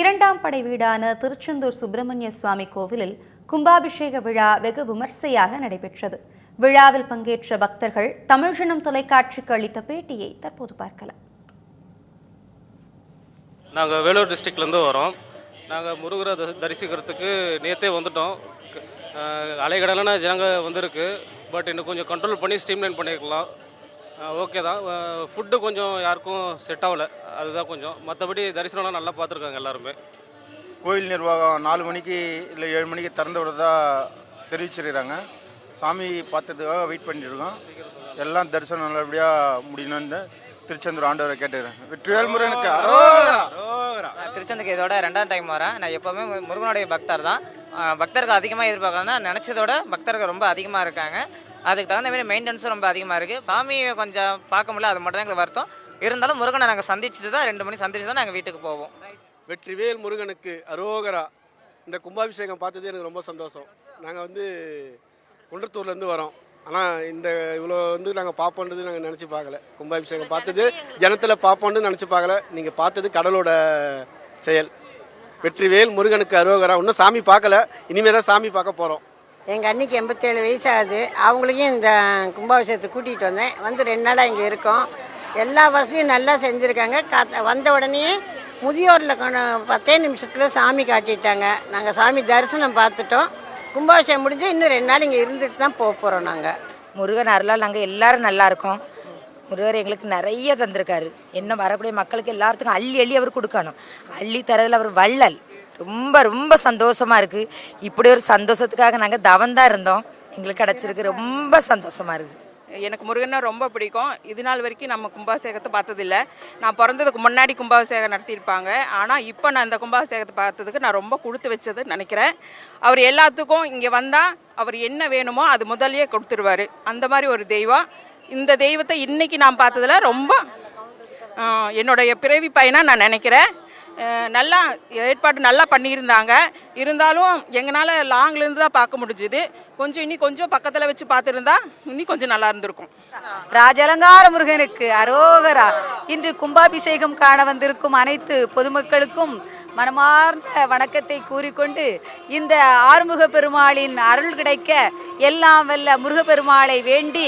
இரண்டாம் படை வீடான திருச்செந்தூர் சுப்பிரமணிய சுவாமி கோவிலில் கும்பாபிஷேக விழா வெகு விமர்சையாக நடைபெற்றது. விழாவில் பங்கேற்ற பக்தர்கள் தமிழ்ஜனம் தொலைக்காட்சிக்கு அளித்த பேட்டியை தற்போது பார்க்கலாம். நாங்கள் வேலூர் டிஸ்ட்ரிக்ட்லேருந்து வரோம். நாங்கள் முருகரை தரிசிக்கிறதுக்கு நேற்றே வந்துட்டோம். அலைகடலான ஜனங்க வந்திருக்கு. பட் இன்னும் கொஞ்சம் கண்ட்ரோல் பண்ணி ஸ்ட்ரீம்லைன் பண்ணியிருக்கலாம் ஓகே தான். ஃபுட்டு கொஞ்சம் யாருக்கும் செட் ஆகல. அதுதான் கொஞ்சம். மற்றபடி தரிசனம்லாம் நல்லா பார்த்துருக்காங்க எல்லாருமே. கோயில் நிர்வாகம் நாலு மணிக்கு இல்லை ஏழு மணிக்கு திறந்து விடுறதா தெரிவிச்சிருக்கிறாங்க. சாமி பார்த்ததுக்காக வெயிட் பண்ணிட்டு இருக்கோம். எல்லாம் தரிசனம் நல்லபடியாக முடியணும்னு திருச்செந்தூர் ஆண்டவரை கேட்டுக்கிறேன். வெற்றிவேல் முருகனுக்கு திருச்செந்துக்கு இதோட ரெண்டாம் டைம் வரேன். நான் எப்போவுமே முருகனுடைய பக்தர் தான். பக்தர்கள் அதிகமாக எதிர்பார்க்கறதா நினச்சதோட பக்தர்கள் ரொம்ப அதிகமாக இருக்காங்க. அதுக்கு தகுந்த மாதிரி மெயின்டெனன்ஸும் ரொம்ப அதிகமாக இருக்குது சாமியை கொஞ்சம் பார்க்க முடியல அது மட்டும் தான் எங்களுக்கு வருத்தம். இருந்தாலும் முருகனை நாங்கள் சந்திச்சுட்டு தான் ரெண்டு மணி சந்திச்சு தான் நாங்கள் வீட்டுக்கு போவோம். வெற்றிவேல் முருகனுக்கு அரோகரா. இந்த கும்பாபிஷேகம் பார்த்தது எனக்கு ரொம்ப சந்தோஷம். நாங்கள் வந்து குன்றத்தூர்லேருந்து வரோம். ஆனால் இந்த இவ்வளோ வந்து நாங்கள் பார்ப்போன்றது நாங்கள் நினச்சி பார்க்கல. கும்பாபிஷேகம் பார்த்தது ஜனத்தில் பார்ப்போன்னு நினச்சி பார்க்கல. நீங்கள் பார்த்தது கடலோட செயல். வெற்றிவேல் முருகனுக்கு அரோகரா. இன்னும் சாமி பார்க்கல. இனிமேல் தான் சாமி பார்க்க போகிறோம் எங்கள் அன்னைக்கு எண்பத்தேழு வயசு ஆகுது அவங்களையும் இந்த கும்பாபிஷேகத்துக்கு கூட்டிகிட்டு வந்தேன். வந்து ரெண்டு நாளாக இங்கே இருக்கோம். எல்லா வசதியும் நல்லா செஞ்சுருக்காங்க. காத்த வந்த உடனே முதியோரில் பத்தே நிமிஷத்தில் சாமி காட்டிட்டாங்க. நாங்கள் சாமி தரிசனம் பார்த்துட்டோம். கும்பாபிஷேகம் முடிஞ்சு இன்னும் ரெண்டு நாள் இங்கே இருந்துட்டு தான் போக போகிறோம் நாங்கள் முருகன் அருளால் நாங்கள் எல்லோரும் நல்லா இருக்கோம். முருகர் எங்களுக்கு நிறைய தந்திருக்காரு. என்ன வரக்கூடிய மக்களுக்கு எல்லாத்துக்கும் அள்ளி அள்ளி அவர் கொடுக்கணும். அள்ளி தரதில் அவர் வள்ளல். ரொம்ப ரொம்ப சந்தோஷமா இருக்கு. இப்படி ஒரு சந்தோஷத்துக்காக நாங்கள் தவந்தான் இருந்தோம். எங்களுக்கு கிடைச்சிருக்கு. ரொம்ப சந்தோஷமா இருக்கு. எனக்கு முருகனை ரொம்ப பிடிக்கும். இது நாள் வரைக்கும் நம்ம கும்பாபிஷேகத்தை பார்த்ததில்ல. நான் பிறந்ததுக்கு முன்னாடி கும்பாபிஷேகம் நடத்தியிருப்பாங்க. ஆனால் இப்போ நான் இந்த கும்பாபிஷேகத்தை பார்த்ததுக்கு நான் ரொம்ப கொடுத்து வச்சது நினைக்கிறேன். அவர் எல்லாத்துக்கும் இங்கே வந்தால் அவர் என்ன வேணுமோ அது முதல்லையே கொடுத்துருவாரு. அந்த மாதிரி ஒரு தெய்வம். இந்த தெய்வத்தை இன்னைக்கு நான் பார்த்ததுல ரொம்ப என்னுடைய பிறவி பயனாக நான் நினைக்கிறேன். நல்லா ஏற்பாடு நல்லா பண்ணியிருந்தாங்க. இருந்தாலும் எங்களால் லாங்லேருந்து தான் பார்க்க முடிஞ்சுது. கொஞ்சம் இன்னி கொஞ்சம் பக்கத்தில் வச்சு பார்த்துருந்தா இன்னி கொஞ்சம் நல்லா இருந்திருக்கும். ராஜலங்கார முருகனுக்கு அரோகரா. இன்று கும்பாபிஷேகம் காண வந்திருக்கும் அனைத்து பொதுமக்களுக்கும் மனமார்ந்த வணக்கத்தை கூறிக்கொண்டு இந்த ஆறுமுக பெருமாளின் அருள் கிடைக்க எல்லாம் வல்ல முருகப்பெருமாளை வேண்டி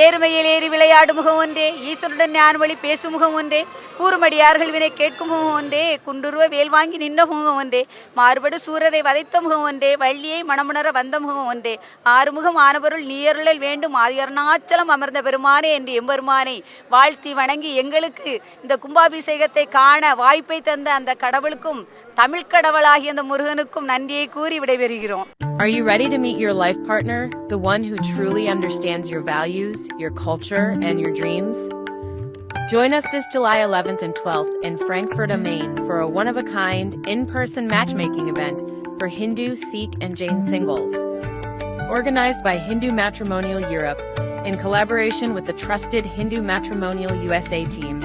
ஏறுமையில் ஏறி விளையாடும் முகம் ஒன்றே ஈஸ்வருடன் ஞான வழி பேசும் முகம் ஒன்றே கூறுமடியார்கள் வினை கேட்கும் முகம் ஒன்றே குண்டுருவ வேல் வாங்கி நின்ற முகம் ஒன்றே மாறுபடு சூரரை வதைத்த முகம் ஒன்றே வள்ளியை மணமுணர வந்த முகம் ஒன்றே ஆறுமுகம் ஆனவருள் நீயருளில் வேண்டும் ஆதி அருணாச்சலம் அமர்ந்த பெருமானே என்று எம்பெருமானை வாழ்த்தி வணங்கி எங்களுக்கு இந்த கும்பாபிஷேகத்தை காண வாய்ப்பை தந்த அந்த கடவுளுக்கும் தமிழ் கடவுளாகிய அந்த முருகனுக்கும் நன்றியை கூறி விடைபெறுகிறோம் Are you ready to meet your life partner, the one who truly understands your values, your culture, and your dreams? Join us this July 11th and 12th in Frankfurt am Main for a one of a kind, in person matchmaking event for Hindu, Sikh, and Jain singles. Organized by Hindu Matrimonial Europe in collaboration with the trusted Hindu Matrimonial USA team,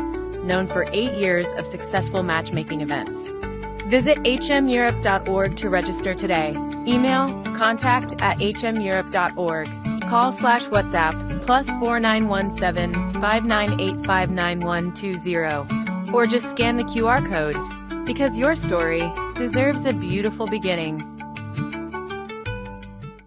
known for eight years of successful matchmaking events. Visit hmeurope.org to register today. Email contact at hmeurope.org. Call slash WhatsApp plus 4917 598 59120. Or just scan the QR code because your story deserves a beautiful beginning.